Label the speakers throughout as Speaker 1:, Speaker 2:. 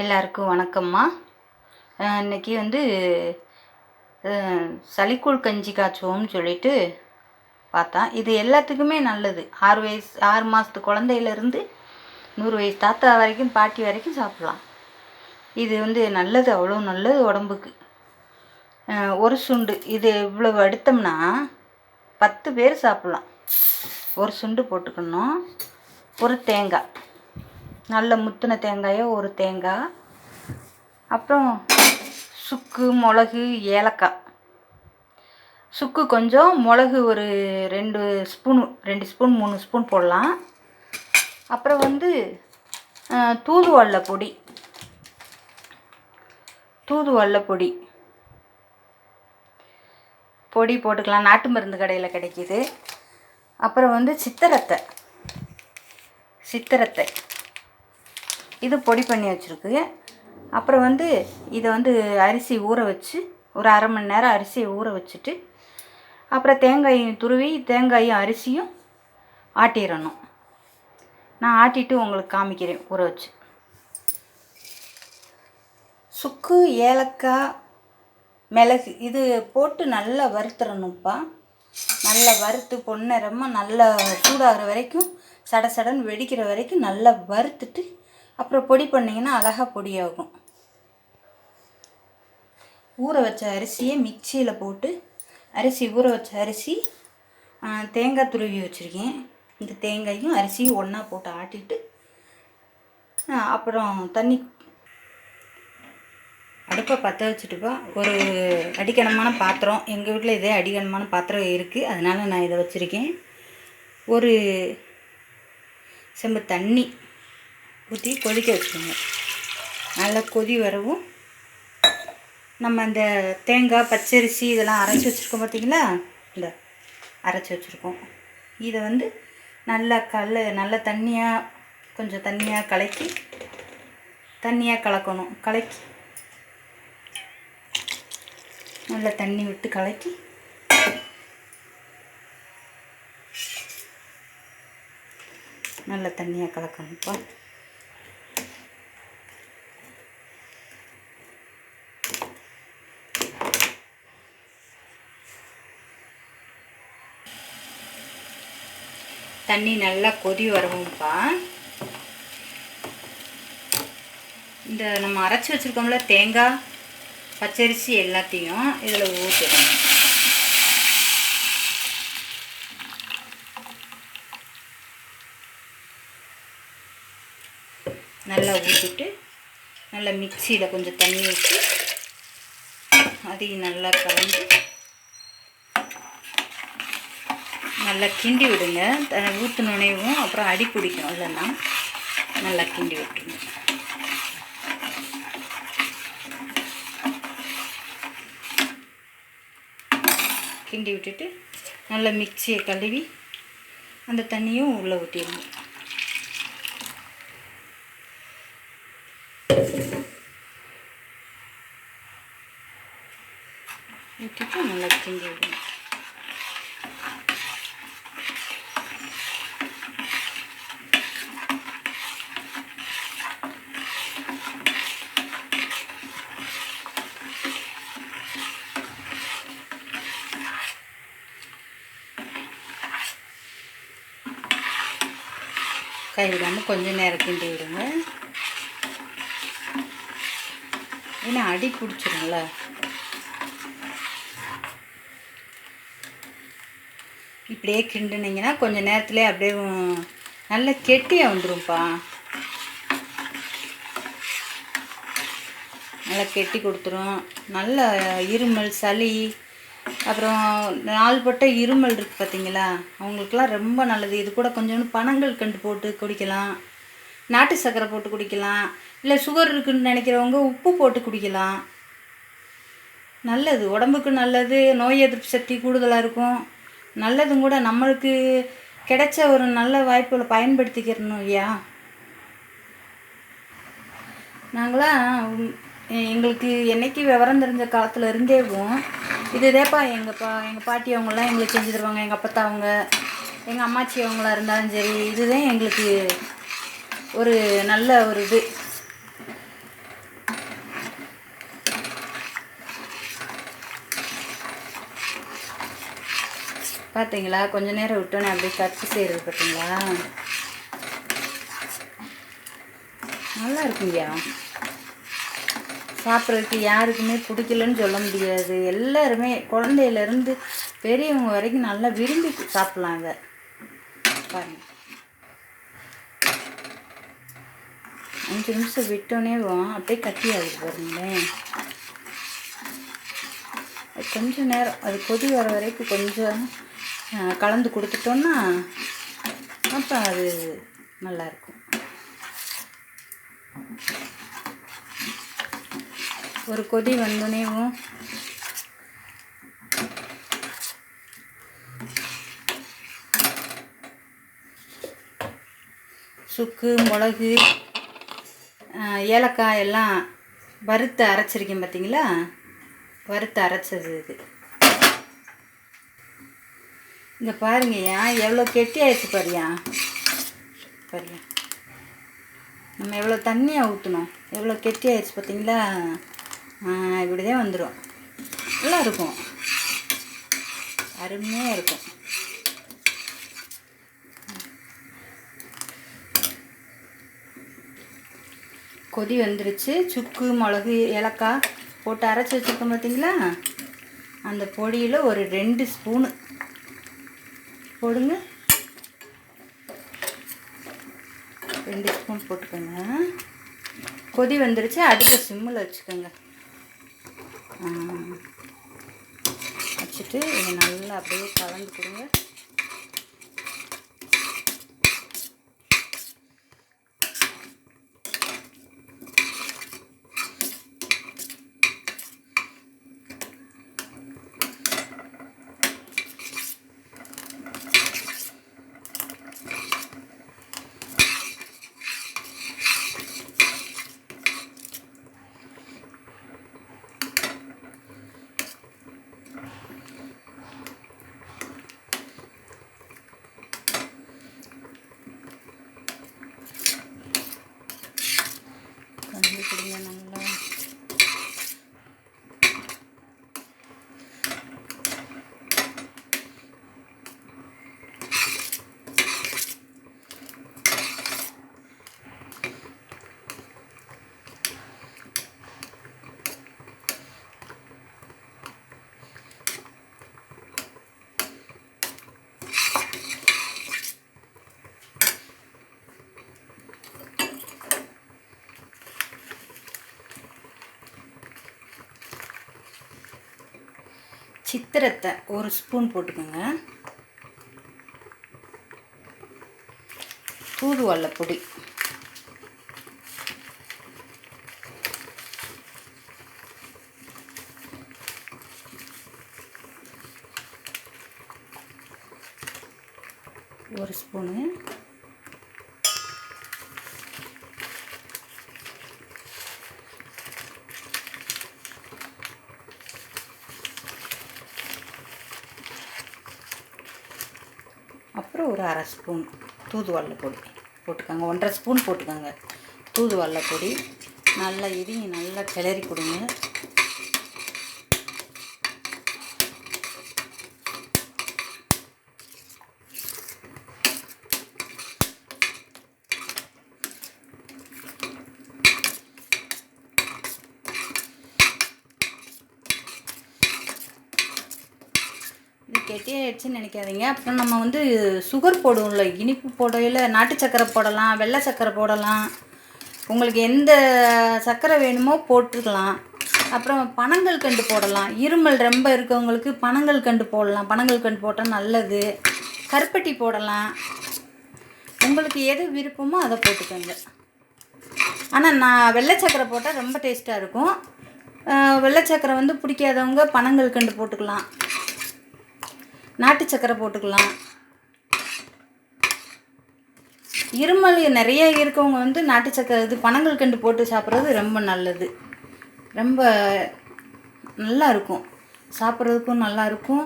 Speaker 1: எல்லாருக்கும் வணக்கம்மா. இன்றைக்கி இன்னைக்கு வந்து சளிக்கூழ் கஞ்சி காய்ச்சுவோம்னு சொல்லிட்டு பார்த்தா இது எல்லாத்துக்குமே நல்லது. ஆறு வயசு ஆறு மாதத்து குழந்தையிலேருந்து நூறு வயசு தாத்தா வரைக்கும் பாட்டி வரைக்கும் சாப்பிட்லாம். இது வந்து நல்லது அவ்வளோ நல்லது உடம்புக்கு. ஒரு சுண்டு இது இவ்வளவு எடுத்தோம்னா பத்து பேர் சாப்பிட்லாம். ஒரு சுண்டு போட்டுக்கணும். ஒரு தேங்காய். நல்ல முத்தின தேங்காயோ ஒரு தேங்காய் அப்புறம் சுக்கு மிளகு ஏலக்காய். சுக்கு கொஞ்சம் மிளகு ஒரு ரெண்டு ஸ்பூன் ரெண்டு ஸ்பூன் மூணு ஸ்பூன் போடலாம். அப்புறம் வந்து தூதுவல்ல பொடி. தூதுவளை பொடி. பொடி போட்டுக்கலாம். நாட்டு மருந்து கடையில் கிடைக்கிது. அப்புறம் வந்து சித்திரத்தை. சித்திரத்தை. இது பொடி பண்ணி வச்சுருக்கு அப்புறம் வந்து இதை வந்து அரிசி ஊற வச்சு ஒரு அரை மணி நேரம் அரிசியை ஊற வச்சுட்டு அப்புறம் தேங்காயும் துருவி தேங்காயும் அரிசியும் ஆட்டிடணும். நான் ஆட்டிட்டு உங்களுக்கு காமிக்கிறேன் ஊற வச்சு. சுக்கு ஏலக்காய் மிளகு இது போட்டு நல்லா வறுத்துறணும்ப்பா நல்லா வறுத்து பொன்னிறமாக நல்லா சூடாகிற வரைக்கும் சட சடன்னு வெடிக்கிற வரைக்கும் நல்லா வறுத்துட்டு அப்புறம் பொடி பண்ணிங்கன்னா அழகாக பொடியாகும். ஊற வச்ச அரிசியை மிக்சியில் போட்டு அரிசி ஊற வச்ச அரிசி தேங்காய் துருவி வச்சுருக்கேன். இந்த தேங்காயும் அரிசியும் ஒன்றா போட்டு ஆட்டிட்டு அப்புறம் தண்ணி அடுப்பை பற்ற வச்சுட்டுப்பா ஒரு அடிக்கனமான பாத்திரம். எங்கள் வீட்டில் இதே அடிக்கனமான பாத்திரம் இருக்குது அதனால் நான் இதை வச்சுருக்கேன். ஒரு செம்பு தண்ணி. ஊற்றி கொதிக்க வச்சுக்கோங்க. நல்லா கொதி வரவும் நம்ம இந்த தேங்காய் பச்சரிசி இதெல்லாம் அரைச்சி வச்சுருக்கோம் பார்த்தீங்களா இந்த அரைச்சி வச்சுருக்கோம். இதை வந்து நல்லா கல் நல்லா தண்ணியாக கொஞ்சம் தண்ணியாக கலக்கி தண்ணியாக கலக்கணும். கலக்கி நல்லா தண்ணி விட்டு கலக்கி நல்ல தண்ணியாக கலக்கணும்ப்பா தண்ணி நல்லா கொதி வரவும்ப்பா. இந்த நம்ம அரைச்சி வச்சுருக்கோம்ல தேங்காய் பச்சரிசி எல்லாத்தையும் இதில் ஊற்றிடணும் நல்லா ஊற்றிட்டு நல்லா மிக்சியில் கொஞ்சம் தண்ணி ஊற்றி அதையும் நல்லா கலந்து நல்லா கிண்டி விடுங்க. ஊற்று ஊத்துனோனையும் அப்புறம் அடி பிடிக்கும். இல்லைன்னா நல்லா கிண்டி விட்டுருங்க. கிண்டி விட்டுட்டு நல்லா மிக்சியை கழுவி அந்த தண்ணியும் உள்ளே ஊற்றிடணும் ஊற்றிட்டு நல்லா கிண்டி விடுங்க. கை விடாமல் கொஞ்சம் நேரம் கிண்டி விடுங்க. ஏன்னா அடி பிடிச்சிருங்கள இப்படியே கிண்டுனீங்கன்னா கொஞ்சம் நேரத்துலேயே அப்படியே நல்லா நல்ல கெட்டியாக வந்துரும்ப்பா நல்லா கெட்டி கொடுத்துரும். நல்ல இருமல் சளி அப்புறம் நாள்பட்ட இருமல் இருக்குது பார்த்தீங்களா அவங்களுக்குலாம் ரொம்ப நல்லது. இது கூட கொஞ்சோண்டு பனங்கள் கண்டு போட்டு குடிக்கலாம். நாட்டு சர்க்கரை போட்டு குடிக்கலாம். இல்லை சுகர் இருக்குன்னு நினைக்கிறவங்க உப்பு போட்டு குடிக்கலாம். நல்லது. உடம்புக்கு நல்லது. நோய் எதிர்ப்பு சக்தி கூடுதலாக இருக்கும். நல்லதும் கூட நம்மளுக்கு கிடைச்ச ஒரு நல்ல வாய்ப்புகளை பயன்படுத்திக்கிறணும் ஐயா நாங்களாம் எங்களுக்கு என்னைக்கு விவரம் தெரிஞ்ச காலத்தில் இருந்தேவும் இது இதேப்பா எங்கள் பா எங்கள் பாட்டி அவங்களாம் எங்களுக்கு செஞ்சு தருவாங்க எங்கள் அப்பத்தா அவங்க எங்கள் அம்மாச்சி அவங்களா இருந்தாலும் சரி இதுதான் எங்களுக்கு ஒரு நல்ல ஒரு இது. பார்த்தீங்களா கொஞ்ச நேரம் விட்டோன்னே அப்படியே கட்டு செய்கிறது பார்த்தீங்களா நல்லா இருக்குங்கய்யா. சாப்பிட்றதுக்கு யாருக்குமே பிடிக்கலன்னு சொல்ல முடியாது. எல்லாருமே குழந்தையிலேருந்து பெரியவங்க வரைக்கும் நல்லா விரும்பி சாப்பிட்லாம் அதை பாருங்க. அஞ்சு நிமிஷம் விட்டோன்னே அப்படியே கட்டி ஆகுது பாருங்களேன் அது கொஞ்சம் நேரம் அது கொதி வர வரைக்கும் கொஞ்சம் கலந்து கொடுத்துட்டோன்னா அப்போ அது நல்லாயிருக்கும் ஒரு கொதி வந்தோடனேவும் சுக்கு மிளகு ஏலக்காய் எல்லாம் வறுத்து அரைச்சிருக்கேன் பார்த்தீங்களா வறுத்து அரைச்சது இது. இந்த பாருங்கய்யா எவ்வளோ கெட்டி ஆயிடுச்சு பாருயா. பாருங்க. நம்ம எவ்வளோ தண்ணியாக ஊற்றணும் எவ்வளோ கெட்டி ஆயிடுச்சு பார்த்தீங்களா இப்படி தான் வந்துடும் நல்லா இருக்கும் அருமையாக இருக்கும். கொதி வந்துருச்சு. சுக்கு மிளகு ஏலக்காய் போட்டு அரைச்சி வச்சுருக்கோம் பார்த்தீங்களா அந்த பொடியில் ஒரு ரெண்டு ஸ்பூனு. போடுங்க. ரெண்டு ஸ்பூன் போட்டுக்கோங்க. கொதி வந்துருச்சு. அடுத்த சிம்மில் வச்சுக்கோங்க. வச்சுட்டு இதை நல்லா அப்படியே கலந்து கொடுங்க. கலந்து கொடுங்க நல்லா சித்திரத்தை ஒரு ஸ்பூன் போட்டுக்கோங்க. தூதுவல்ல பொடி. ஒரு ஸ்பூனு. அப்புறம் ஒரு அரை ஸ்பூன் தூதுவள்ளை பொடி போட்டுக்கோங்க. ஒன்றரை ஸ்பூன் போட்டுக்கோங்க. தூதுவள்ளை பொடி. நல்லா இதையும் நல்லா கிளறி கொடுங்க. இது கெட்டியாயிடுச்சுன்னு நினைக்காதீங்க. அப்புறம் நம்ம வந்து சுகர் போடுவோம்ல இனிப்பு போடையில் நாட்டு சக்கரை போடலாம் வெள்ளை சக்கரை போடலாம். உங்களுக்கு எந்த சர்க்கரை வேணுமோ போட்டுக்கலாம். அப்புறம் பனங்கள் கண்டு போடலாம். இருமல் ரொம்ப இருக்கவங்களுக்கு பனங்கள் கண்டு போடலாம். பனங்கள் கண்டு போட்டால் நல்லது. கருப்பட்டி போடலாம். உங்களுக்கு எது விருப்பமோ அதை போட்டுக்கோங்க. ஆனால் நான் வெள்ளை சக்கரை போட்டால் ரொம்ப டேஸ்ட்டாக இருக்கும். வெள்ளை சக்கரை வந்து பிடிக்காதவங்க பனங்கள் கண்டு போட்டுக்கலாம். நாட்டு சக்கரை போட்டுக்கலாம். இருமல் நிறைய இருக்கவங்க வந்து நாட்டு சக்கரை இது பனங்கள் கண்டு போட்டு சாப்பிட்றது ரொம்ப நல்லது. ரொம்ப நல்லா இருக்கும். சாப்பிட்றதுக்கும் நல்லா இருக்கும்.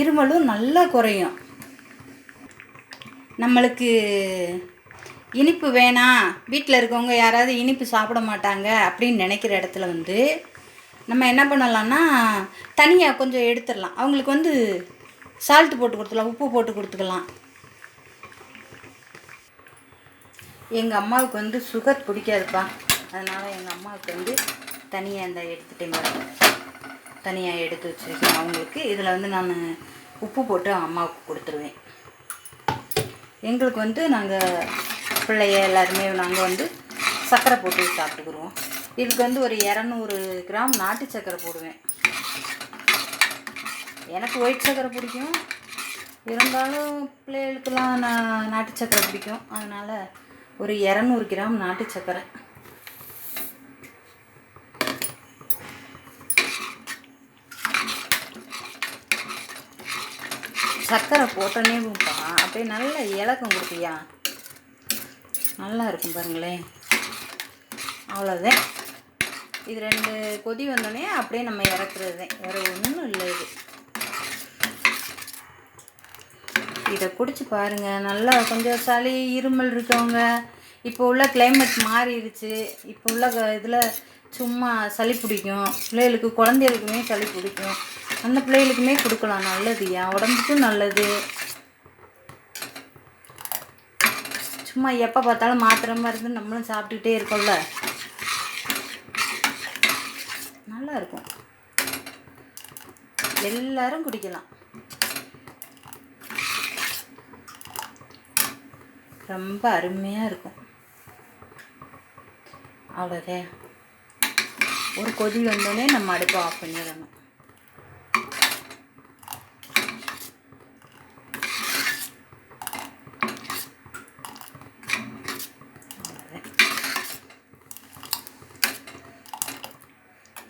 Speaker 1: இருமலும் நல்லா குறையும். நம்மளுக்கு இனிப்பு வேணாம். வீட்டில் இருக்கவங்க யாராவது இனிப்பு சாப்பிட மாட்டாங்க அப்படின்னு நினைக்கிற இடத்துல வந்து நம்ம என்ன பண்ணலாம்னா தனியாக கொஞ்சம் எடுத்துடலாம். அவங்களுக்கு வந்து சால்ட்டு போட்டு கொடுத்துக்கலாம் உப்பு போட்டு கொடுத்துக்கலாம். எங்கள் அம்மாவுக்கு வந்து சுகர் பிடிக்காதுப்பா. அதனால் எங்கள் அம்மாவுக்கு வந்து தனியாக இந்த எடுத்துட்டேங்க. தனியாக எடுத்து வச்சுருக்கேன். அவங்களுக்கு இதில் வந்து நான் உப்பு போட்டு அம்மாவுக்கு கொடுத்துருவேன். எங்களுக்கு வந்து நாங்கள் பிள்ளைய எல்லாருமே நாங்கள் வந்து சர்க்கரை போட்டு சாப்பிட்டுக்குருவோம். இதுக்கு வந்து ஒரு இரநூறு கிராம் நாட்டு சக்கரை போடுவேன். எனக்கு ஒயிட் சர்க்கரை பிடிக்கும். இருந்தாலும் பிள்ளைகளுக்கெல்லாம் நான் நாட்டு சக்கரை பிடிக்கும். அதனால் ஒரு இரநூறு கிராம் நாட்டு சர்க்கரை சர்க்கரை போட்டோன்னே அப்படியே நல்ல இலக்கம் கொடுத்தியா நல்லா இருக்கும் பாருங்களேன். அவ்வளோதான் இது ரெண்டு கொதி வந்தோடனே அப்படியே நம்ம இறக்குறது. தான் வேறு ஒன்றும் இல்லை இது. இதை குடிச்சு பாருங்கள் நல்லா கொஞ்சம் சளி இருமல் இருக்கவங்க. இப்போ உள்ள கிளைமேட் மாறிடுச்சு. இப்போ உள்ள இதில் சும்மா சளி பிடிக்கும். பிள்ளைகளுக்கு குழந்தைகளுக்குமே சளி பிடிக்கும். அந்த பிள்ளைகளுக்குமே கொடுக்கலாம். நல்லது. என் உடம்புக்கும் நல்லது. சும்மா எப்போ பார்த்தாலும் மாத்திரை மருந்து நம்மளும் சாப்பிட்டுக்கிட்டே இருக்கோம்ல. நல்லா இருக்கும். எல்லாரும் குடிக்கலாம். ரொம்ப அருமையாக இருக்கும். அவ்வளோதே. ஒரு கொதி வந்தோடனே நம்ம அடுப்பை ஆஃப் பண்ணிடணும்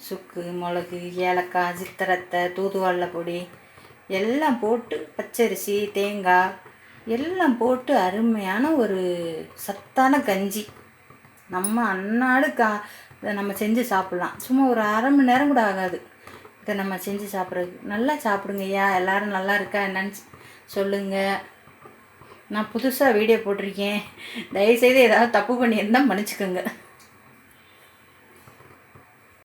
Speaker 1: அவ்வளோதான். சுக்கு மிளகு ஏலக்காய் சித்திரத்தை தூதுவள்ளை பொடி எல்லாம் போட்டு பச்சரிசி தேங்காய் எல்லாம் போட்டு அருமையான ஒரு சத்தான கஞ்சி. நம்ம அன்னாடு கா இதை நம்ம செஞ்சு சாப்பிட்லாம். சும்மா ஒரு அரை மணி நேரம் கூட ஆகாது. இதை நம்ம செஞ்சு சாப்பிட்றது நல்லா சாப்பிடுங்க ஐயா எல்லோரும் நல்லா இருக்கா என்னன்னு சொல்லுங்கள் நான் புதுசாக வீடியோ போட்டிருக்கேன். தயவுசெய்து ஏதாவது தப்பு பண்ணியிருந்தால் மன்னிச்சுக்கோங்க.